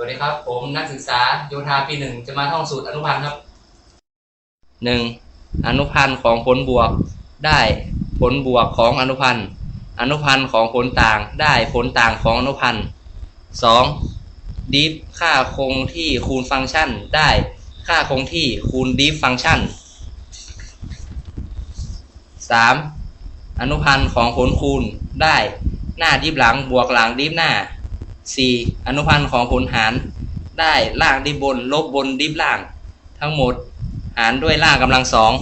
วัสดีครับ ผมนักศึกษาโยธาปีหนึ่งจะมาท่องสูตรอนุพันธ์ครับหนึ่งอนุพันธ์ของผลบวกได้ผลบวกของอนุพันธ์ อนุพันธ์ของผลต่างได้ผลต่างของอนุพันธ์สองดิฟค่าคงที่คูณฟังก์ชันได้ค่าคงที่คูณดิฟฟังก์ชันสามอนุพันธ์ของผลคูณได้หน้าดิฟหลังบวกหลังดิฟหน้า 4. อนุพันธ์ของผลหารได้ล่างดิบบน ลบบนดิบล่าง ทั้งหมดหารด้วยล่างกำลังสอง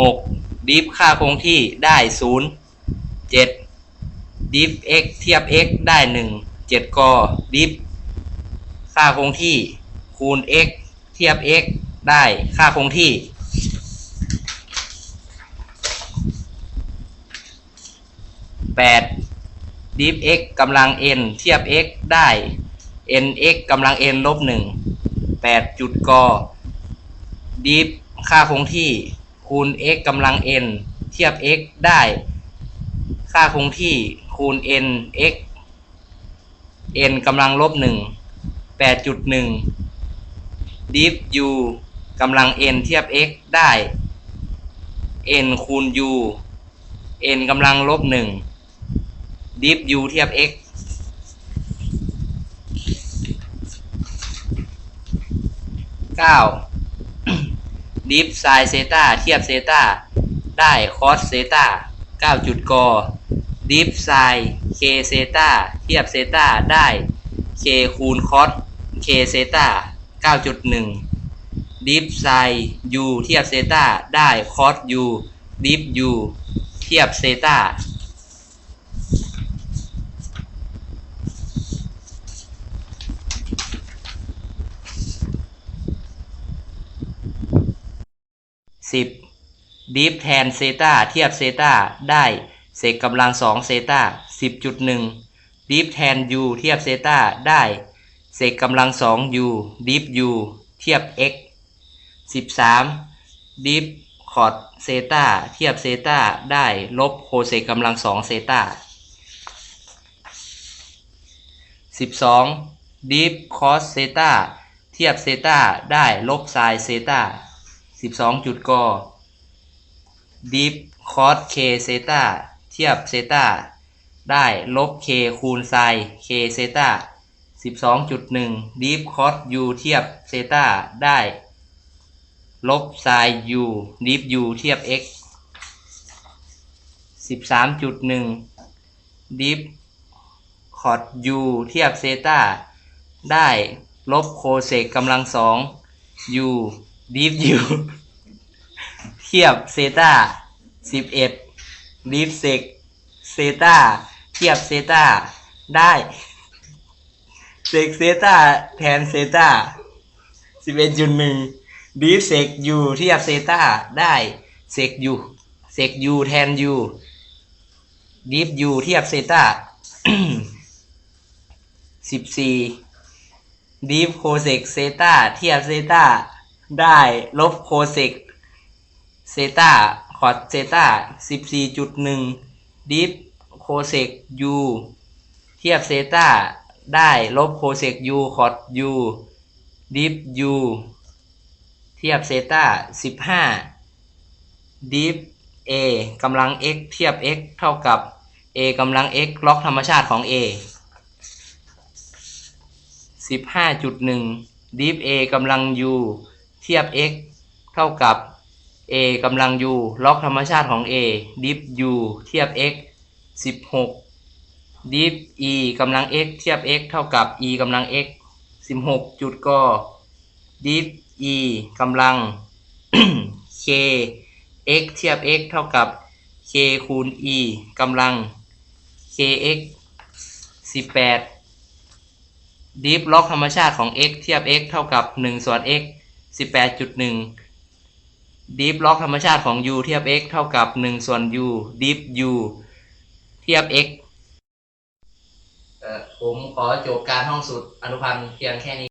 6. ดิฟค่าคงที่ได้0 7. ดิฟ x เทียบ x ได้1 7กอดิฟค่าคงที่คูณ x เทียบ x ได้ค่าคงที่8ดิ ฟ x กำลัง n เทียบ x ได้ n x กำลัง n ลบ1 8จุดกอดิฟค่าคงที่คูณ x กำลัง n เทียบ x ได้ ค่าคงที่คูณ n x n กำลังลบ1 8.1ดิฟ u กำลัง n เทียบ x ได้ n คูณ u n กำลังลบ1 ดิฟ u เทียบ x เก้าดิฟไซเซตาเทียบเซตาได้คอสเซตาเก้าจุดกอดิฟไซเคเซตาเทียบเซตาได้เคคูณคอสเคเซตาเก้าจุดหนึ่งดิฟไซยูเทียบเซตาได้คอสยูดิฟยูเทียบเซตา สิบดิฟแทนเซตาเทียบเซตาได้เศษกำลังสองเซตาสิบจุดหนึ่งดิฟแทนยูเทียบเซตาได้เศษกำลังสองยูดิฟยูเทียบ x สิบสามดิฟคอร์ดเซตาเทียบเซตาได้ลบโคเศษกำลังสองเซตาสิบสองดิฟคอสเซตาเทียบเซตาได้ลบไซน์เซตา สิบสองจุดกอดิฟคอสเคเซตาเทียบเซตาได้ลบเคคูณไซเคเซตาสิบสองจุดหนึ่งดิฟคอสยูเทียบเซตาได้ ลบไซยูดิฟยูเทียบ x สิบสามจุดหนึ่งดิฟคอสยูเทียบเซตาได้ ลบโคเซกกำลังสองยู ดิฟยูเทียบเซตาสิบเอ็ดดิฟเซกเซตาเทียบเซตาได้เซกเซตาแทนเซตาสิบเอ็ดจุดหนึ่งดิฟเซกยูเทียบเซตาได้เซกยูเซกยูแทนยูดิฟยูเทียบเซตาสิบสี่ดิฟโคเซกเซตาเทียบเซตา ได้ลบโคเซกเซตาคอดเซตาสิบสี่จุดหนึ่งดิฟโคเซกยูเทียบเซตาได้ลบโคเซกยูคอดยูดิฟยูเทียบเซตาสิบห้าดิฟเอกำลัง x เทียบ x เท่ากับ a กำลัง x ล็อกธรรมชาติของ a สิบห้าจุดหนึ่งดิฟ a กำลัง u เทียบ x เท่ากับ a กำลัง u ล็อกธรรมชาติของ a ดิฟ u เทียบ x สิบหกดิฟ e กำลัง x เทียบ x เท่ากับ e กำลัง x สิบหกจุดกอดิฟ e กำลัง k x เทียบ x เท่ากับ k คูณ e กำลัง kx สิบแปดดิฟล็อกธรรมชาติของ x เทียบ x เท่ากับ 1 ส่วน x 18.1ดิฟล็อกธรรมชาติของ u เทียบ x เท่ากับ 1 ส่วน u ดิฟ u เทียบ x เอ่อผมขอจบการห้องสุดอนุพันธ์เพียงแค่นี้